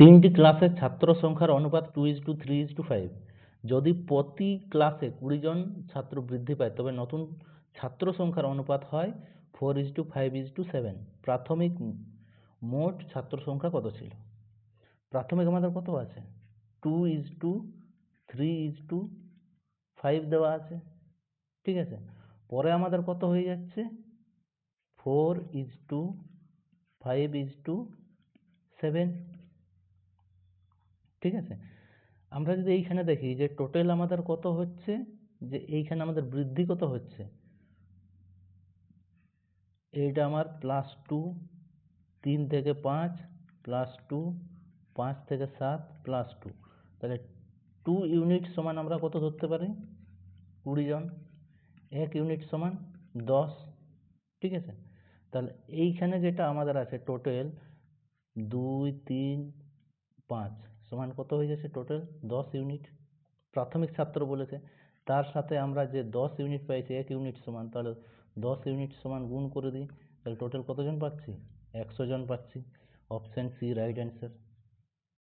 তিনটি ক্লাসের ছাত্র সংখ্যার অনুপাত two is to three is to five যদি প্রতি ক্লাসে কুড়ি জন ছাত্র বৃদ্ধি পায়, তবে নতুন ছাত্র সংখ্যার অনুপাত হয় four is to five is to seven প্রাথমিক মোট ছাত্র সংখ্যা কত ছিল? প্রাথমিক আমাদের কত আছে? Two is to three is to five দেওয়া আছে। ঠিক আছে? পরে আমাদের কত হয়ে যাচ্ছে? Four is to five is to seven ঠিক আছে? আমরা যদি এইখানে দেখি যে টোটাল আমাদের কত হচ্ছে? যে এইখানে আমাদের বৃদ্ধি কত হচ্ছে? এইটা আমার প্লাস টু তিন থেকে পাঁচ প্লাস টু পাঁচ থেকে সাত প্লাস টু তাহলে টু ইউনিট সমান আমরা কত ধরতে পারি? কুড়ি জন। এক ইউনিট সমান দশ। ঠিক আছে? তাহলে এইখানে যেটা আমাদের আছে টোটাল দুই, তিন, পাঁচ। সমান কত হয়ে যাচ্ছে টোটাল দশ ইউনিট প্রাথমিক ছাত্র বলেছে, তার সাথে আমরা যে দশ ইউনিট পাইছি, এক ইউনিট সমান, তাহলে দশ ইউনিট সমান গুণ করে দিই, তাহলে টোটাল কতজন পাচ্ছি? একশো জন পাচ্ছি। Option C right answer